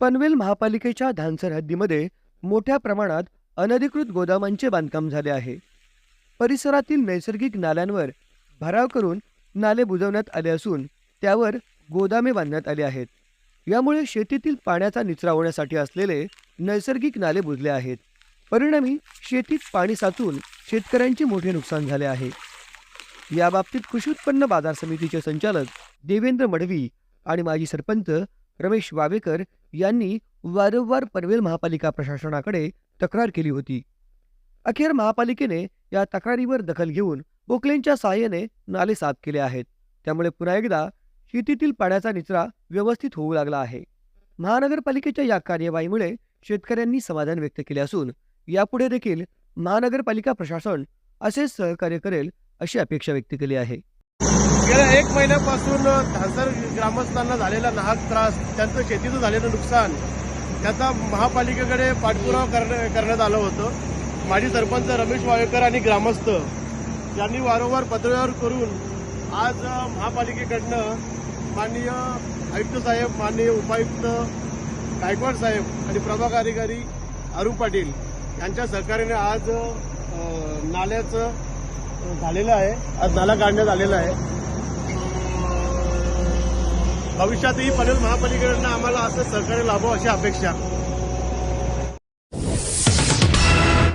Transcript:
पनवेल महापालिकेच्या धानसर हद्दीमध्ये मोठ्या प्रमाणात अनधिकृत गोदामांचे बांधकाम झाले आहे. परिसरातील नैसर्गिक नाल्यांवर भराव करून नाले बुजवण्यात आले असून त्यावर गोदामे बांधण्यात आली आहेत. यामुळे शेतीतील पाण्याचा निचरा होण्यासाठी असलेले नैसर्गिक नाले बुजले आहेत. परिणामी शेतीत पाणी साचून शेतकऱ्यांचे मोठे नुकसान झाले आहे. याबाबतीत कृषी उत्पन्न बाजार समितीचे संचालक देवेंद्र मडवी आणि माजी सरपंच रमेश वावेकर यांनी वारंवार पनवेल महापालिका प्रशासनाकडे तक्रार केली होती. अखेर महापालिकेने या तक्रारीवर दखल घेऊन बोकलेंच्या सहाय्याने नाले साफ केले आहेत. त्यामुळे पुन्हा एकदा शेतीतील पाण्याचा निचरा व्यवस्थित होऊ लागला आहे. महानगरपालिकेच्या या कार्यवाहीमुळे शेतकऱ्यांनी समाधान व्यक्त केले असून यापुढे देखील महानगरपालिका प्रशासन असेच सहकार्य करेल अशी अपेक्षा व्यक्त केली आहे. गेल्या एक महिन्यापासून धानसर ग्रामस्थांना झालेला नाहक त्रास त्यांचं शेतीचं झालेलं नुकसान त्याचा महापालिकेकडे पाठपुरावा करण्या- करण्यात आलं होतं. माजी सरपंच रमेश वावेकर आणि ग्रामस्थ यांनी वारंवार पत्रव्यवहार करून आज महापालिकेकडनं माननीय आयुक्त साहेब माननीय उपायुक्त गायकवाड साहेब आणि प्रभाग अधिकारी अरुण पाटील यांच्या सहकार्याने आज नाल्याचं झालेलं आहे. आज नाला काढण्यात आलेला आहे. भविष्यातही पनवेल महापालिकेकडनं आम्हाला असं सहकार्य लाभो अशी अपेक्षा.